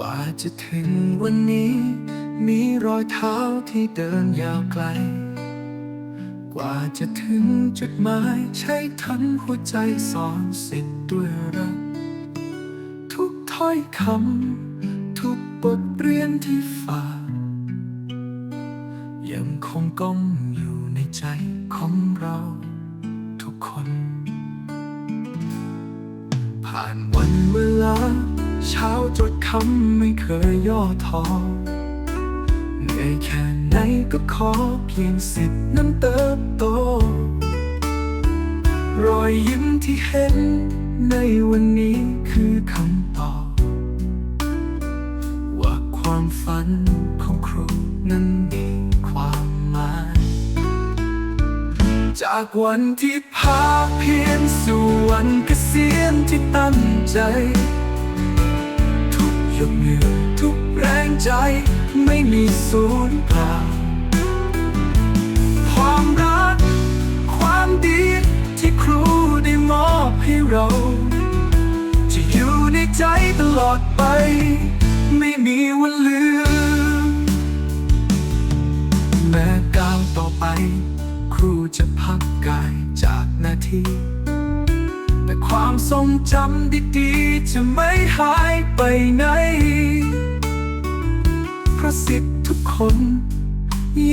ว่าจะถึงวันนี้ มีรอยเท้าที่เดินยาวไกล กว่าจะถึงจุดหมายใช้ทั้งหัวใจสอนสิทธิ์ด้วยรัก ทุกถ้อยคำ ทุกบทเรียนที่ฝากยังคงก้องอยู่ในใจของเราทุกคน ผ่านวันเวลา เช้าจดคำไม่เคยย่อท้อเหนื่อยแค่ไหนก็ขอเพียงสิทธิ์นั้นเติบโต รอยยิ้มที่เห็นในวันนี้คือคำตอบ ว่าความฝันของครูนั้นมีความหมาย จากวันที่พาเพียนสู่วันเกษียณที่ตั้งใจ ทุกเหนื่อทุกแรงใจไม่มีสูญเปล่า ความรัก ความดีที่ครูได้มอบให้เรา จะอยู่ในใจตลอดไป ไม่มีวันลืม แม้ก้าวต่อไป ครูจะพักกายจากหน้าที่แต่ความทรงจำดีๆ จะไม่หายไปไหน คน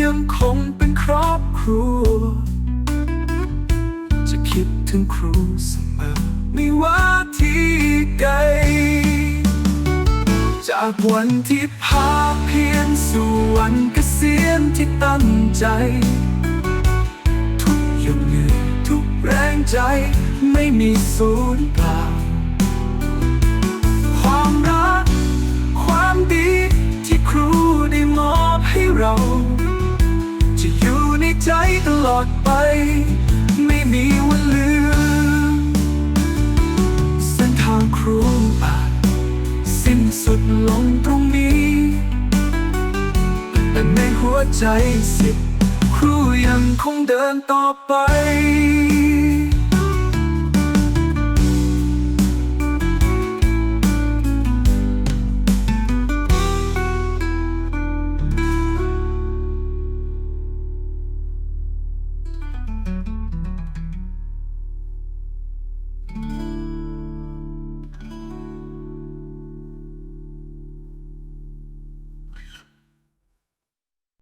ยังคงเป็นครอบครัว จะคิดถึงครูเสมอไม่ว่าที่ใดจากวันที่พาเพียนสู่วันเกษียณที่ตั้งใจ ทุกหยดเหงื่อทุกแรงใจไม่มีสูญเปล่า เรา จะอยู่ในใจตลอดไป ไม่มีวันลืม เส้นทางครูอาจสิ้นสุดลงตรงนี้ แต่ในหัวใจสิครูยังคงเดินต่อไป